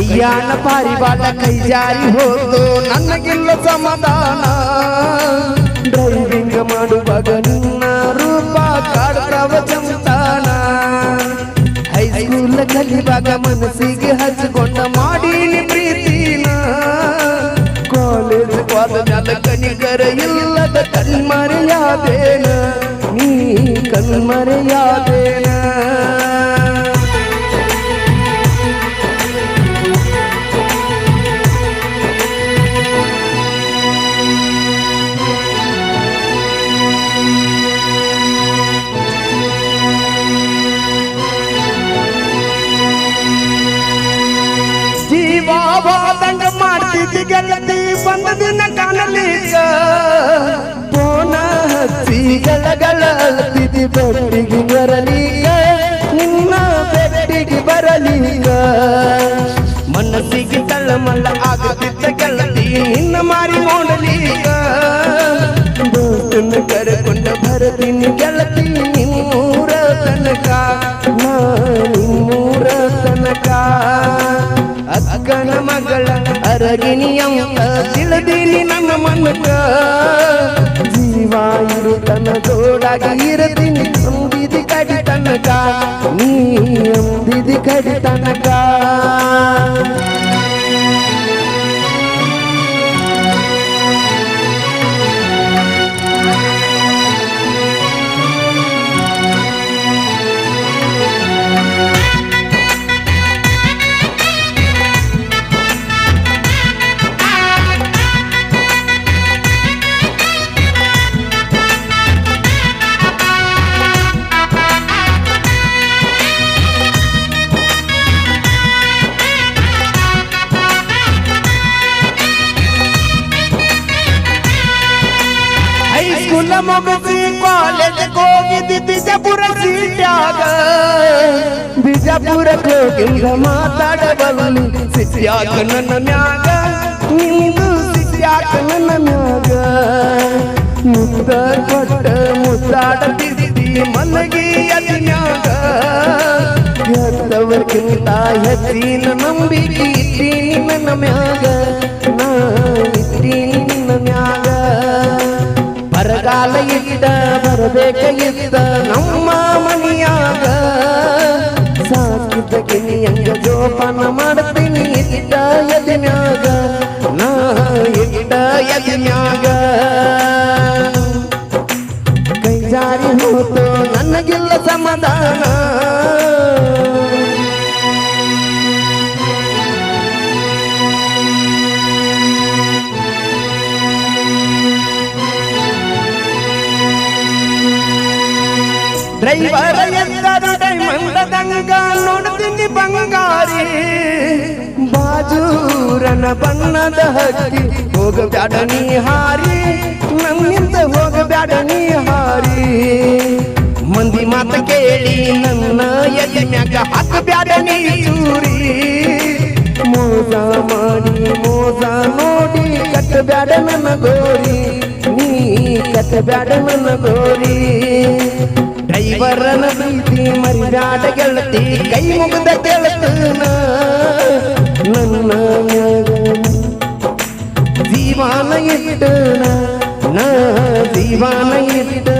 ಕೈಯಾಣ ಪಾರಿವಾಳ ಕೈ ಜಾರಿ ಹೋದು ನನಗಿಲ್ಲ ಸಮಾಧಾನ. ಡ್ರೈವಿಂಗ್ ಮಾಡುವಾಗ ನಿನ್ನ ರೂಪ ಕಾಡುತ್ತವ ಚಂತಾನ ಹೈಸ್ಕೂಲ್ ಕಲಿವಾಗ ಮನಸ್ಸಿಗೆ ಹಚ್ಕೊಂಡ ಮಾಡೀನಿ ಪ್ರೀತಿನ. ಕಾಲೇಜ್ ಮ್ಯಾಲ ಕನಿಕರ ಇಲ್ಲದ ಕಣ್ಮರೆಯಾದೇನ. ನೀ ಕಣ್ಮರೆಯಾದೇನ. ಮಾಡ್ತಿದ್ದಿ ಗೆಳತಿ ಬಂದ ದಿನ ಕಾಣಲಿ ಪೋನ ಹಚ್ಚಿ ಗಲಗಲ ಅಳ್ತಿದ್ದಿ ಬೆಟ್ಟಿಗೆ ಬರಲೀಗ ನಿನ್ನ ಬೆಟ್ಟಿಗೆ ಬರಲೀಗ ಮನಸ್ಸಿಗೆ ತಳ್ಳಮಲ್ಲ ಆಗುತ್ತಿದ್ದ ಗೆಳತಿ ನಿನ್ನ ಮಾರಿ ದೋಸ್ತನ್ನ ಕರೆಕೊಂಡ ಬರತೀನಿ ಗೆಳತಿ. ಅರಗಿನಿಯಂತ ತಿಳಿದೀನಿ ನನ್ನ ಮನಕ. ಜೀವ ಇರು ತನ್ನ ಜೋಡಾಗಿ ಇರತೀನಿ ಅಂದಿದಿ ಕಡಿ ತನಕ. ನೀ ಅಂದಿದಿ ಕಡಿ ತನಕ. ಹೈಸ್ಕೂಲ್ ಮುಗಿಸಿ ಕಾಲೇಜ್ ಹೋಗಿದ್ದಿ ಬಿಜಾಪುರ ಸೀಟ್ಯಾಗ ಬಿಜಾಪುರಕ್ಕೆ ಹೋಗಿಂದ ಮಾತಾಡಬಲ್ಲಿ ಸಿಟ್ಯಾಗ ನನ್ನ ಮ್ಯಾಗ ನಿಂದು ಸಿಟ್ಯಾಗ ನನ್ನ ಮ್ಯಾಗ ಮುದ್ದ ಕೊಟ್ಟ ಮುದ್ದಾಡತಿದ್ದಿ ಮಲಗಿ ಅದಿನ್ಯಾಗ ಎದ್ದವರ್ಕಿಂತ ಹೆಚ್ಚಿನ ನಂಬಿಕೆ ಇಟ್ಟೀನಿ ನನ್ನ ಮ್ಯಾಗ ಇದ್ದ ಬರಬೇಕ ಇದ್ದ ಡ್ರೈವರ ಎಂದರು ಡೈಮಂಡದಂಗ ನೋಡ್ತೀನಿ ಬಂಗಾರಿ ಬಾಜೂರನ ಬಣ್ಣದ ಹಕ್ಕಿ ಹೋಗಬ್ಯಾಡ ನೀ ಹಾರಿ ನನ್ನಿಂದ ಹೋಗಬ್ಯಾಡ ನೀ ಹಾರಿ ಮಂದಿ ಮಾತ ಕೇಳಿ ನನ್ನ ಎದೆ ಮ್ಯಾಗ ಹಾಕಬ್ಯಾಡ ನೀ ಚೂರಿ ಮೋಸ ಮಾಡಿ ಮೋಸ ನೋಡಿ ಕಟ್ಟಬ್ಯಾಡ ನನ್ನ ಗೋರಿ ನೀ ಕಟ್ಟಬ್ಯಾಡ ನನ್ನ ಗೋರಿ ಡ್ರೈವರನ ಪ್ರೀತಿ ಮರಿಬ್ಯಾಡ ಗೆಳತಿ ಕೈ ಮುಗಿದ ಗೆಳತನ ನನ್ನ ಜೀವಾನ ಇಟ್ಟನ ಜೀವಾನ ಇಟ್ಟನ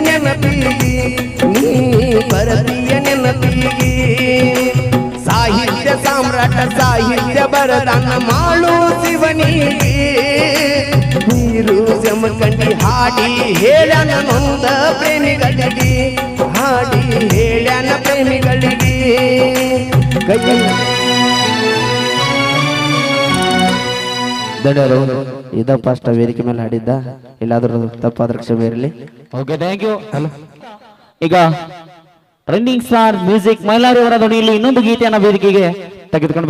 ನೆನಪಿಗೆ ನೀ ಬರತೀಯ ನೆನಪಿಗೆ ಸಾಮ್ರಾಟ, ಸಾಹಿತ್ಯ ಬರದಾನ ಮಾಳು ಶಿವನಿಗೆ. ನೀರು ಜಮಕಂಡಿ ಹಾಡಿ ಹೇಳನ ನೊಂದ ಪ್ರೇಮಿಗಳಿಗೆ. ಹಾಡಿ ಹೇಳನ ಪ್ರೇಮಿಗಳಿಗೆ. ಕೈ ಧನ್ಯವಾದಗಳು. ಇದ ಫಸ್ಟ್ ವೇದಿಕೆ ಮೇಲೆ ಹಾಡಿದ್ದ. ಇಲ್ಲಾದ್ರೂ ತಪ್ಪಾದ್ರೆ ಕ್ಷಮೆ ಇರಲಿ. ಓಕೆ ಥ್ಯಾಂಕ್ ಯು ಈಗ ರನ್ನಿಂಗ್ ಸ್ಟಾರ್ ಮ್ಯೂಸಿಕ್ ಮೈಲಾರಿ ಅವರ ಧ್ವನಿಯಲ್ಲಿ ಇನ್ನೊಂದು ಗೀತೆಯನ್ನು ವೇದಿಕೆಗೆ ತೆಗೆದುಕೊಂಡು